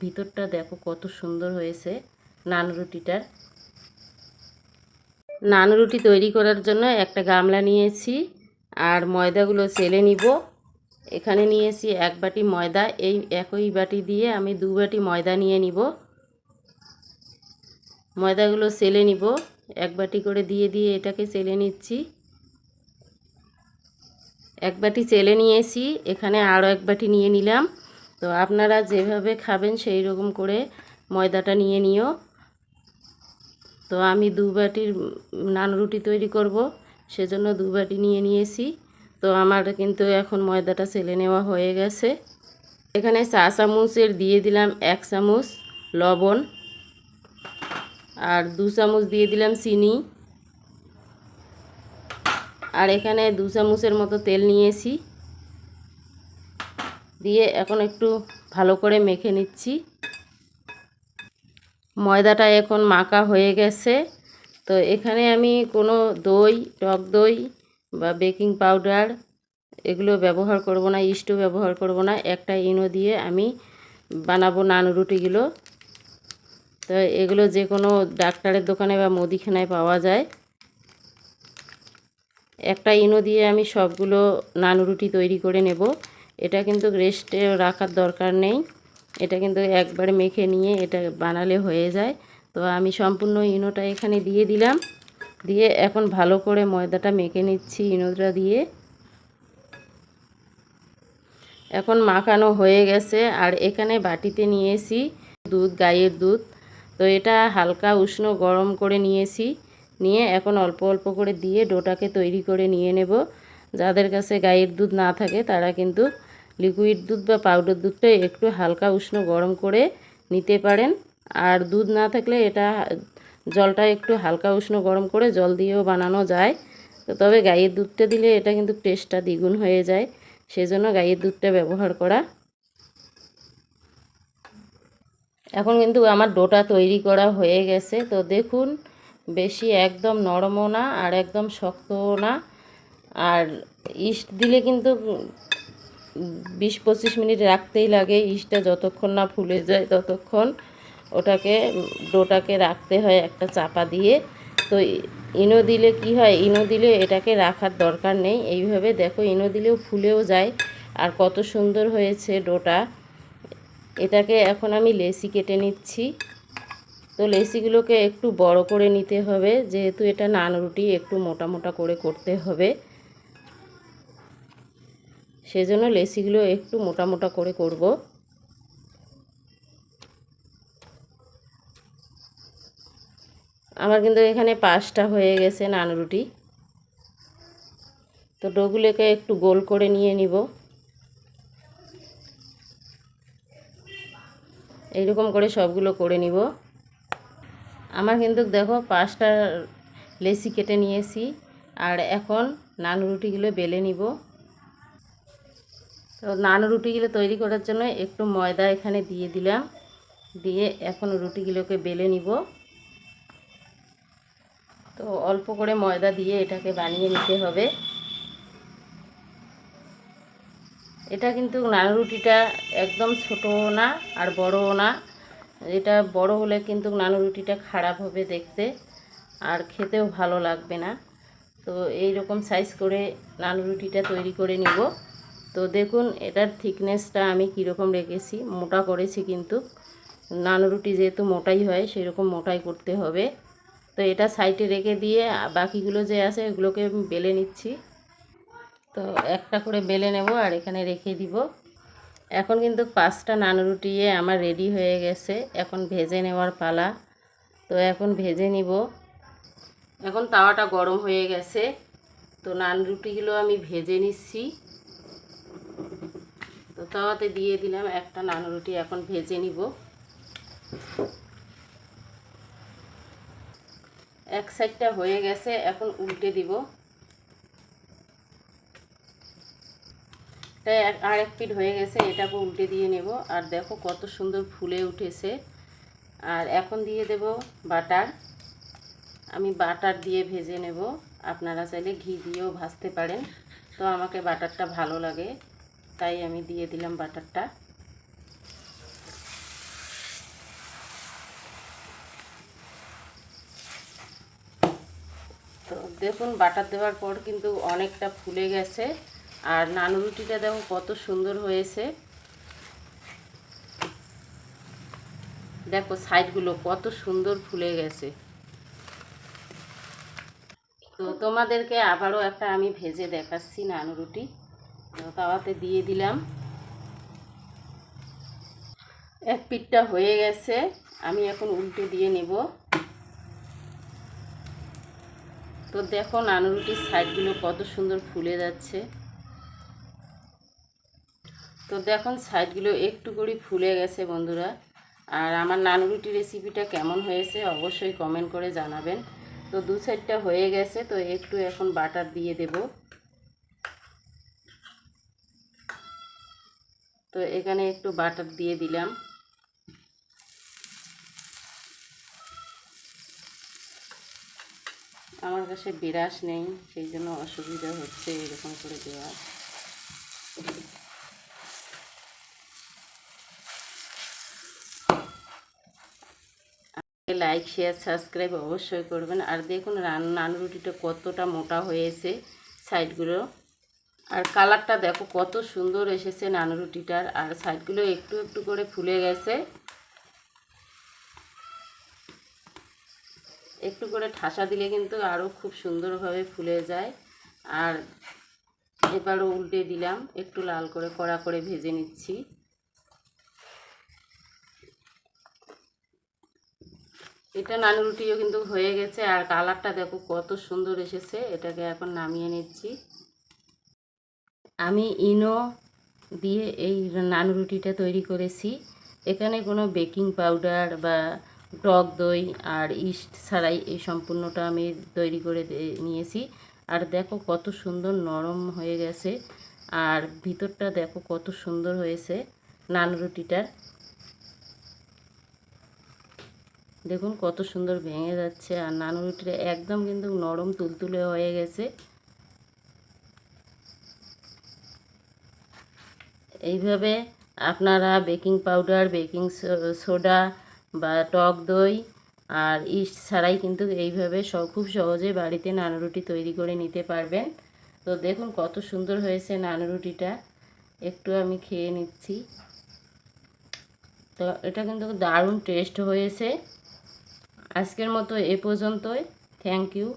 ভিতরটা দেখো কত সুন্দর হয়েছে নান রুটিটার। নান রুটি তৈরি করার জন্য একটা গামলা নিয়েছি আর ময়দাগুলো চেলে নিব। এখানে নিয়েছি এক বাটি ময়দা, এই একই বাটি দিয়ে আমি দু বাটি ময়দা নিয়ে নিব। ময়দাগুলো চেলে নিব। এক বাটি করে দিয়ে দিয়ে এটাকে চেলে নিচ্ছি। এক বাটি চেলে নিয়েছি, এখানে আরও এক বাটি নিয়ে নিলাম। তো আপনারা যেভাবে খাবেন সেই রকম করে ময়দাটা নিয়ে নিও। তো আমি দু বাটির নান রুটি তৈরি করব, সেজন্য দু বাটি নিয়ে নিয়েছি। তো আমার কিন্তু এখন ময়দাটা চেলে নেওয়া হয়ে গেছে। এখানে চা চামচের দিয়ে দিলাম এক চামচ লবণ আর দু চামচ দিয়ে দিলাম চিনি। আর এখানে দু চামচের মতো তেল নিয়েছি। দিয়ে এখন একটু ভালো করে মেখে নিচ্ছি। ময়দাটা এখন মাখা হয়ে গেছে। তো এখানে আমি কোনো দই, টক দই বা বেকিং পাউডার এগুলো ব্যবহার করব না ইস্টও ব্যবহার করব না। একটা ইনো দিয়ে আমি বানাবো নান রুটিগুলো। তো এগুলো যে কোনো ডাক্তারের দোকানে বা মুদিখানায় পাওয়া যায়। একটা ইনো দিয়ে আমি সবগুলো নান রুটি তৈরি করে নেব। এটা কিন্তু রেস্টে রাখার দরকার নেই। এটা কিন্তু একবার মেখে নিয়ে এটা বানালে হয়ে যায়। তো আমি সম্পূর্ণ ইনোটা এখানে দিয়ে দিলাম। দিয়ে এখন ভালো করে ময়দাটা মেখে নিচ্ছি ইনোটা দিয়ে। এখন মাখানো হয়ে গেছে আর এখানে বাটিতে নিয়েছি দুধ, গাইয়ের দুধ। তো এটা হালকা উষ্ণ গরম করে নিয়েছি। নিয়ে এখন অল্প অল্প করে দিয়ে ডোটাকে তৈরি করে নিয়ে নেব। যাদের কাছে গাইয়ের দুধ না থাকে তারা কিন্তু লিকুইড দুধ বা পাউডার দুধটা একটু হালকা উষ্ণ গরম করে নিতে পারেন। আর দুধ না থাকলে এটা জলটা একটু হালকা উষ্ণ গরম করে জল দিয়েও বানানো যায়। তবে গাইয়ের দুধটা দিলে এটা কিন্তু টেস্টটা দ্বিগুণ হয়ে যায়। সেজন্য গাইয়ের দুধটা ব্যবহার করা। এখন কিন্তু আমার ডোটা তৈরি করা হয়ে গেছে। তো দেখুন, বেশি একদম নরমও না আর একদম শক্তও না। আর ইস্ট দিলে কিন্তু বিশ পঁচিশ মিনিট রাখতেই লাগে ইস্টটা যতক্ষণ না ফুলে যায় ততক্ষণ ওটাকে, ডোটাকে রাখতে হয় একটা চাপা দিয়ে। তো ইনো দিলে কি হয়, ইনো দিলে এটাকে রাখার দরকার নেই। এইভাবে দেখো, ইনো দিলেও ফুলেও যায়। আর কত সুন্দর হয়েছে ডোটা। এটাকে এখন আমি লেসি কেটে নিচ্ছি। তো লেসিগুলোকে একটু বড় করে নিতে হবে, যেহেতু এটা নান রুটি একটু মোটা মোটা করে করতে হবে। সেজন্য লেসিগুলো একটু মোটা মোটা করে করব। আমার কিন্তু এখানে পাঁচটা হয়ে গেছে নান রুটি। তো ডোগুলোকে একটু গোল করে নিয়ে নিব। এইরকম করে সবগুলো করে নিব। আমার কিন্তু দেখো পাঁচটা লেসি কেটে নিয়েছি। আর এখন নান রুটিগুলো বেলে নিব। তো নান রুটিগুলো তৈরি করার জন্য একটু ময়দা এখানে দিয়ে দিলাম। দিয়ে এখন রুটিগুলোকে বেলে নিব। তো অল্প করে ময়দা দিয়ে এটাকে বানিয়ে নিতে হবে। এটা কিন্তু নান রুটিটা একদম ছোটও না আর বড়ও না। এটা বড় হলে কিন্তু নান রুটিটা খারাপ হবে দেখতে আর খেতেও ভালো লাগবে না। তো এই রকম সাইজ করে নান রুটিটা তৈরি করে নিব। তো দেখুন, এটার থিকনেসটা আমি কীরকম রেখেছি, মোটা করেছি কিন্তু। নান রুটি যেহেতু মোটাই হয়, সেরকম মোটাই করতে হবে। তো এটা সাইডে রেখে দিয়ে, বাকিগুলো যে আছে ওগুলোকে বেলে নিচ্ছি। তো একটা করে বেলে নেব আর এখানে রেখে দিব। এখন কিন্তু পাঁচটা নান রুটিয়ে আমার রেডি হয়ে গেছে। এখন ভেজে নেওয়ার পালা। তো এখন ভেজে নিব। এখন তাওয়াটা গরম হয়ে গেছে। তো নান রুটিগুলো আমি ভেজে নিচ্ছি। তাওয়াতে দিয়ে দিলাম, একটা নান রুটি এখন ভেজে নিব। এক সাইডটা হয়ে গেছে, এখন উল্টে দিব। আর এক পিঠ হয়ে গেছে, এটাকে উল্টে দিয়ে নেব। আর দেখো কত সুন্দর ফুলে উঠেছে। আর এখন দিয়ে দেব বাটার। আমি বাটার দিয়ে ভেজে নেব। আপনারা চাইলে ঘি দিয়েও ভাজতে পারেন। তো আমাকে বাটারটা ভালো লাগে। তাই আমি দিয়ে দিলাম বাটারটা। তো দেখুন, বাটার দেওয়ার পর কিন্তু অনেকটা ফুলে গেছে। আর নানু রুটিটা দেখো কত সুন্দর হয়েছে। দেখো, সাইডগুলো কত সুন্দর ফুলে গেছে। তো তোমাদেরকে আবারও একটা আমি ভেজে দেখাচ্ছি নানু রুটি। তাওয়াতে দিয়ে দিলাম। এক পিঠটা হয়ে গেছে, আমি এখন উল্টে দিয়ে নেব। তো দেখো নানু রুটির সাইডগুলো কত সুন্দর ফুলে যাচ্ছে। তো দেখুন সাইডগুলো একটু করে ফুলে গেছে বন্ধুরা। আর আমার নানু রুটি রেসিপিটা কেমন হয়েছে অবশ্যই কমেন্ট করে জানাবেন। তো দু সাইডটা হয়ে গেছে, তো একটু এখন বাটার দিয়ে দেব। তো এখানে একটু বাটার দিয়ে দিলাম। আমার কাছে বিরাস নেই, সেই জন্য অসুবিধা হচ্ছে এরকম করে দেওয়া লাইক, শেয়ার, সাবস্ক্রাইব অবশ্যই করবেন। আর দেখুন রান নান রুটিটা কতটা মোটা হয়েছে সাইডগুলো। আর কালারটা দেখো কত সুন্দর এসেছে নান রুটিটার। আর সাইডগুলো একটু একটু করে ফুলে গেছে। একটু করে ঠাসা দিলে কিন্তু আরও খুব সুন্দরভাবে ফুলে যায়। আর এবারও উল্টে দিলাম, একটু লাল করে কড়া করে ভেজে নিচ্ছি। এটা নানু রুটিও কিন্তু হয়ে গেছে, আর কালারটা দেখো কত সুন্দর এসেছে, এটাকে এখন নামিয়ে নিচ্ছি। আমি ইনো দিয়ে এই নান রুটিটা তৈরি করেছি। এখানে কোনো বেকিং পাউডার বা টক দই আর ইস্ট ছাড়াই এই সম্পূর্ণটা আমি তৈরি করে নিয়েছি। আর দেখো কত সুন্দর নরম হয়ে গেছে। আর ভিতরটা দেখো কত সুন্দর হয়েছে নান রুটিটার। দেখুন কত সুন্দর ভেঙে যাচ্ছে আর নান রুটিটা একদম কিন্তু নরম তুলতুলে হয়ে গেছে। এইভাবে আপনারা বেকিং পাউডার, বেকিং সোডা বা টক দই আর ইস্ট ছাড়াই কিন্তু এইভাবে সব খুব সহজে বাড়িতে নান রুটি তৈরি করে নিতে পারবেন। তো দেখুন কত সুন্দর হয়েছে নান রুটিটা একটু আমি খেয়ে নিচ্ছি। তো এটা কিন্তু দারুণ টেস্ট হয়েছে। আজকের মতো এ পর্যন্তই। Thank you.